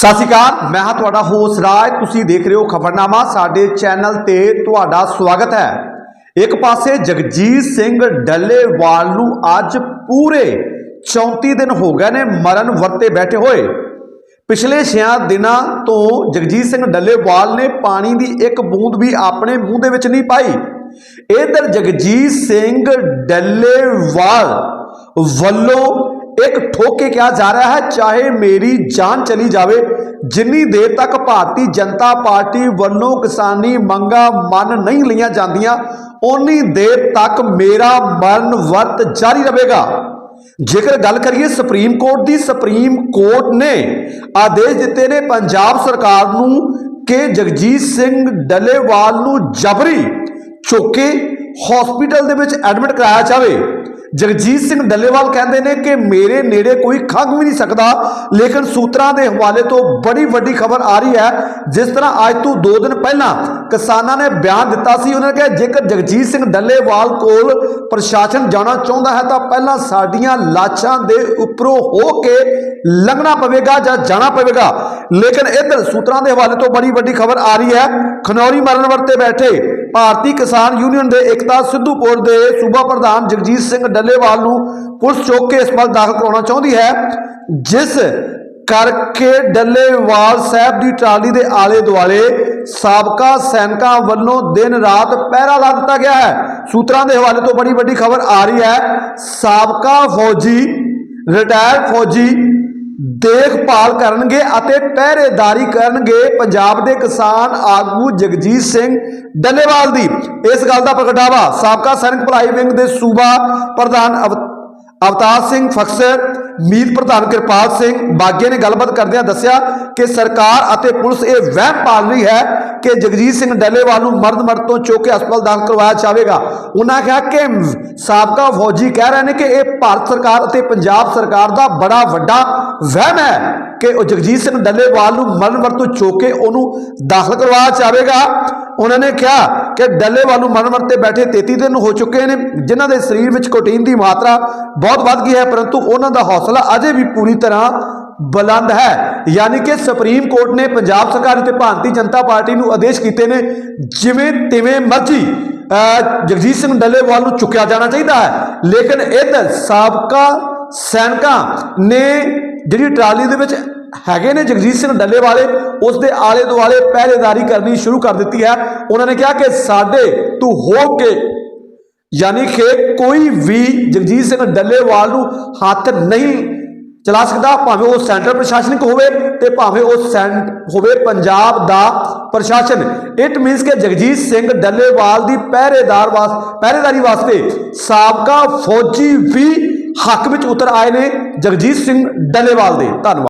ਸਤਿ ਸ਼੍ਰੀ ਅਕਾਲ, ਮੈਂ ਹਾਂ ਤੁਹਾਡਾ ਹੋਸਟ ਰਾਜ। ਤੁਸੀਂ ਦੇਖ ਰਹੇ ਹੋ ਖਬਰਨਾਮਾ, ਸਾਡੇ ਚੈਨਲ ਤੇ ਤੁਹਾਡਾ ਸਵਾਗਤ ਹੈ। ਇੱਕ ਪਾਸੇ ਜਗਜੀਤ ਸਿੰਘ ਡੱਲੇਵਾਲ ਨੂੰ ਅੱਜ ਪੂਰੇ 34 ਦਿਨ ਹੋ ਗਏ ਨੇ ਮਰਨ ਵਰਤੇ ਬੈਠੇ ਹੋਏ। ਪਿਛਲੇ 6 ਦਿਨਾਂ ਤੋਂ ਜਗਜੀਤ ਸਿੰਘ ਡੱਲੇਵਾਲ ਨੇ ਪਾਣੀ ਦੀ ਇੱਕ ਬੂੰਦ ਵੀ ਆਪਣੇ ਮੂੰਹ ਦੇ ਵਿੱਚ ਨਹੀਂ ਪਾਈ। ਇਧਰ ਜਗਜੀਤ ਸਿੰਘ ਡੱਲੇਵਾਲ ਵੱਲੋਂ ਇੱਕ ਠੋਕ ਕੇ ਕਿਹਾ ਜਾ ਰਿਹਾ ਹੈ, ਚਾਹੇ ਮੇਰੀ ਜਾਨ ਚਲੀ ਜਾਵੇ, ਜਿੰਨੀ ਦੇਰ ਤੱਕ ਭਾਰਤੀ ਜਨਤਾ ਪਾਰਟੀ ਵੱਲੋਂ ਕਿਸਾਨੀ ਮੰਗਾਂ ਮੰਨ ਨਹੀਂ ਲਈਆਂ ਜਾਂਦੀਆਂ ਉਨੀ ਦੇਰ ਤੱਕ ਮੇਰਾ ਮਰਨ ਵਰਤ ਜਾਰੀ ਰਹੇਗਾ। ਜੇਕਰ ਗੱਲ ਕਰੀਏ ਸੁਪਰੀਮ ਕੋਰਟ ਦੀ, ਸੁਪਰੀਮ ਕੋਰਟ ਨੇ ਆਦੇਸ਼ ਦਿੱਤੇ ਨੇ ਪੰਜਾਬ ਸਰਕਾਰ ਨੂੰ ਕਿ ਜਗਜੀਤ ਸਿੰਘ ਡੱਲੇਵਾਲ ਨੂੰ ਜਬਰੀ ਚੁੱਕ ਕੇ ਹਸਪੀਟਲ ਦੇ ਵਿੱਚ ਐਡਮਿਟ ਕਰਾਇਆ ਜਾਵੇ। ਜਗਜੀਤ ਸਿੰਘ ਡੱਲੇਵਾਲ ਕਹਿੰਦੇ ਨੇ ਕਿ ਮੇਰੇ ਨੇੜੇ ਕੋਈ ਖੰਗ ਵੀ ਨਹੀਂ ਸਕਦਾ, ਲੇਕਿਨ ਸੂਤਰਾਂ ਦੇ ਹਵਾਲੇ ਤੋਂ ਬੜੀ ਵੱਡੀ ਖਬਰ ਆ ਰਹੀ ਹੈ। ਜਿਸ ਤਰ੍ਹਾਂ ਅੱਜ ਤੋਂ 2 ਦਿਨ ਪਹਿਲਾਂ ਕਿਸਾਨਾਂ ਨੇ ਬਿਆਨ ਦਿੱਤਾ ਸੀ, ਉਹਨਾਂ ਨੇ ਕਿਹਾ, ਜੇਕਰ ਜਗਜੀਤ ਸਿੰਘ ਡੱਲੇਵਾਲ ਕੋਲ ਪ੍ਰਸ਼ਾਸਨ ਜਾਣਾ ਚਾਹੁੰਦਾ ਹੈ, ਤਾਂ ਪਹਿਲਾਂ ਸਾਡੀਆਂ ਲਾਸ਼ਾਂ ਦੇ ਉੱਪਰੋਂ ਹੋ ਕੇ ਲੰਘਣਾ ਪਵੇਗਾ ਜਾਂ ਜਾਣਾ ਪਵੇਗਾ। ਲੇਕਿਨ ਇੱਧਰ ਸੂਤਰਾਂ ਦੇ ਹਵਾਲੇ ਤੋਂ ਬੜੀ ਵੱਡੀ ਖਬਰ ਆ ਰਹੀ ਹੈ। ਖਨੌਰੀ ਮਰਨ ਵਰਤੇ ਬੈਠੇ ਭਾਰਤੀ ਕਿਸਾਨ ਯੂਨੀਅਨ ਦੇ ਇਕਤਾ ਸਿੱਧੂਪੁਰ ਦੇ ਸੂਬਾ ਪ੍ਰਧਾਨ ਜਗਜੀਤ ਸਿੰਘ ਡੱਲੇਵਾਲ ਨੂੰ ਪੁਲਿਸ ਚੌਕ ਕੇ ਹਸਪਤਾਲ ਦਾਖਲ ਕਰਾਉਣਾ ਚਾਹੁੰਦੀ ਹੈ, ਜਿਸ ਕਰਕੇ ਡੱਲੇਵਾਲ ਸਾਹਿਬ ਦੀ ਟਰਾਲੀ ਦੇ ਆਲੇ ਦੁਆਲੇ ਸਾਬਕਾ ਸੈਨਿਕਾਂ ਵੱਲੋਂ ਦਿਨ ਰਾਤ ਪਹਿਰਾ ਲਾ ਦਿੱਤਾ ਗਿਆ ਹੈ। ਸੂਤਰਾਂ ਦੇ ਹਵਾਲੇ ਤੋਂ ਬੜੀ ਵੱਡੀ ਖਬਰ ਆ ਰਹੀ ਹੈ, ਸਾਬਕਾ ਫੌਜੀ ਰਿਟਾਇਰ ਫੌਜੀ ਦੇਖਭਾਲ ਕਰਨਗੇ ਅਤੇ ਪਹਿਰੇਦਾਰੀ ਕਰਨਗੇ ਪੰਜਾਬ ਦੇ ਕਿਸਾਨ ਆਗੂ ਜਗਜੀਤ ਸਿੰਘ ਡੱਲੇਵਾਲ ਦੀ। ਇਸ ਗੱਲ ਦਾ ਪ੍ਰਗਟਾਵਾ ਸਾਬਕਾ ਸੈਨਿਕ ਭਲਾਈ ਵਿੰਗ ਦੇ ਸੂਬਾ ਪ੍ਰਧਾਨ ਅਵ- ਅਵਤਾਰ ਸਿੰਘ ਫਕਸਰ ਮੀਤ ਪ੍ਰਧਾਨ ਕਿਰਪਾਲ ਸਿੰਘ ਬਾਗੇ ਨੇ ਗੱਲਬਾਤ ਕਰਦਿਆਂ ਦੱਸਿਆ ਕਿ ਸਰਕਾਰ ਅਤੇ ਪੁਲਿਸ ਇਹ ਵਹਿਮ ਪਾਲ ਰਹੀ ਹੈ ਕਿ ਜਗਜੀਤ ਸਿੰਘ ਡੱਲੇਵਾਲ ਨੂੰ ਮਰਦ ਮਰਦ ਤੋਂ ਚੁੱਕ ਕੇ ਹਸਪਤਾਲ ਦਾਖਲ ਕਰਵਾਇਆ ਜਾਵੇਗਾ। ਉਹਨਾਂ ਕਿਹਾ ਕਿ ਸਾਬਕਾ ਫੌਜੀ ਕਹਿ ਰਹੇ ਨੇ ਕਿ ਇਹ ਭਾਰਤ ਸਰਕਾਰ ਅਤੇ ਪੰਜਾਬ ਸਰਕਾਰ ਦਾ ਬੜਾ ਵੱਡਾ ਵਹਿਮ ਹੈ। ਕਿ ਉਹ ਜਗਜੀਤ ਸਿੰਘ ਡੱਲੇਵਾਲ ਨੂੰ ਮਰਨ ਤੋਂ ਚੁੱਕ ਕੇ ਉਹਨੂੰ ਦਾਖਲ ਕਰਵਾਇਆ ਜਾਵੇਗਾ ਉਹਨਾਂ ਨੇ ਕਿਹਾ ਕਿ ਡੱਲੇਵਾਲ ਨੂੰ ਮਰਨ ਤੇ ਬੈਠੇ 33 ਦਿਨ ਹੋ ਚੁੱਕੇ ਨੇ, ਜਿਨ੍ਹਾਂ ਦੇ ਸਰੀਰ ਵਿੱਚ ਕੋਟੀਨ ਦੀ ਮਾਤਰਾ ਬਹੁਤ ਵੱਧ ਗਈ ਹੈ, ਪਰੰਤੂ ਉਹਨਾਂ ਦਾ ਹੌਸਲਾ ਅਜੇ ਵੀ ਪੂਰੀ ਤਰ੍ਹਾਂ ਬੁਲੰਦ ਹੈ। ਯਾਨੀ ਕਿ ਸੁਪਰੀਮ ਕੋਰਟ ਨੇ ਪੰਜਾਬ ਸਰਕਾਰ ਅਤੇ ਭਾਰਤੀ ਜਨਤਾ ਪਾਰਟੀ ਨੂੰ ਆਦੇਸ਼ ਕੀਤੇ ਨੇ, ਜਿਵੇਂ ਤਿਵੇਂ ਮਰਜ਼ੀ ਜਗਜੀਤ ਸਿੰਘ ਡੱਲੇਵਾਲ ਨੂੰ ਚੁੱਕਿਆ ਜਾਣਾ ਚਾਹੀਦਾ ਹੈ। ਲੇਕਿਨ ਇੱਧਰ ਸਾਬਕਾ ਸੈਨਿਕਾਂ ਨੇ ਜਿਹੜੀ ਟਰਾਲੀ ਦੇ ਵਿੱਚ ਹੈਗੇ ਨੇ ਜਗਜੀਤ ਸਿੰਘ ਡੱਲੇ ਵਾਲੇ, ਉਸ ਦੇ ਆਲੇ ਦੁਆਲੇ ਪਹਿਰੇਦਾਰੀ ਕਰਨੀ ਸ਼ੁਰੂ ਕਰ ਦਿੱਤੀ ਹੈ। ਉਹਨਾਂ ਨੇ ਕਿਹਾ ਕਿ ਸਾਡੇ ਤੂੰ ਹੋ ਕੇ ਯਾਨੀ ਕਿ ਕੋਈ ਵੀ ਜਗਜੀਤ ਸਿੰਘ ਡੱਲੇਵਾਲ ਨੂੰ ਹੱਥ ਨਹੀਂ ਚਲਾ ਸਕਦਾ, ਭਾਵੇਂ ਉਹ ਸੈਂਟਰ ਪ੍ਰਸ਼ਾਸਨਿਕ ਹੋਵੇ ਤੇ ਭਾਵੇਂ ਉਹ ਸੈਂਟ ਹੋਵੇ ਪੰਜਾਬ ਦਾ ਪ੍ਰਸ਼ਾਸਨ। ਇਟ ਮੀਨਸ ਕਿ ਜਗਜੀਤ ਸਿੰਘ ਡੱਲੇਵਾਲ ਦੀ ਪਹਿਰੇਦਾਰ ਵਾਸ, ਪਹਿਰੇਦਾਰੀ ਵਾਸਤੇ ਸਾਬਕਾ ਫੌਜੀ ਵੀ ਹੱਕ ਵਿੱਚ ਉਤਰ ਆਏ ਨੇ। ਜਗਜੀਤ ਸਿੰਘ ਡੱਲੇਵਾਲ ਦੇ। ਧੰਨਵਾਦ।